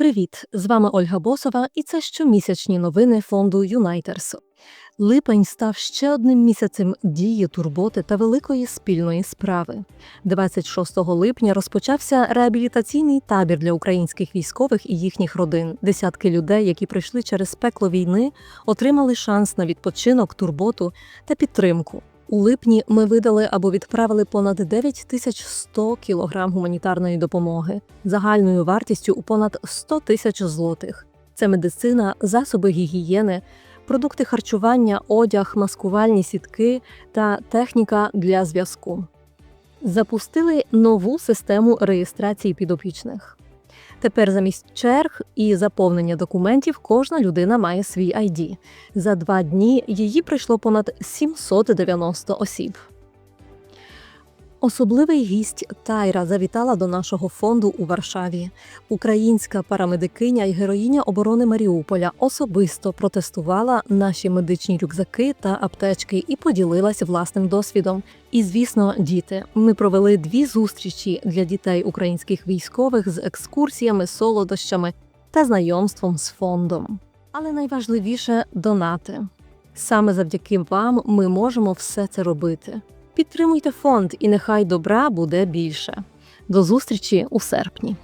Привіт! З вами Ольга Босова, і це щомісячні новини фонду Юнайтерсу. Липень став ще одним місяцем дії, турботи та великої спільної справи. 26 липня розпочався реабілітаційний табір для українських військових і їхніх родин. Десятки людей, які прийшли через пекло війни, отримали шанс на відпочинок, турботу та підтримку. У липні ми видали або відправили понад 9100 кілограм гуманітарної допомоги загальною вартістю у понад 100 тисяч злотих. Це медицина, засоби гігієни, продукти харчування, одяг, маскувальні сітки та техніка для зв'язку. Запустили нову систему реєстрації підопічних. Тепер замість черг і заповнення документів кожна людина має свій ID. За два дні її прийшло понад 790 осіб. Особливий гість Тайра завітала до нашого фонду у Варшаві. Українська парамедикиня і героїня оборони Маріуполя особисто протестувала наші медичні рюкзаки та аптечки і поділилася власним досвідом. І, звісно, діти. Ми провели дві зустрічі для дітей українських військових з екскурсіями, солодощами та знайомством з фондом. Але найважливіше донати. Саме завдяки вам ми можемо все це робити. Підтримуйте фонд, і нехай добра буде більше. До зустрічі у серпні.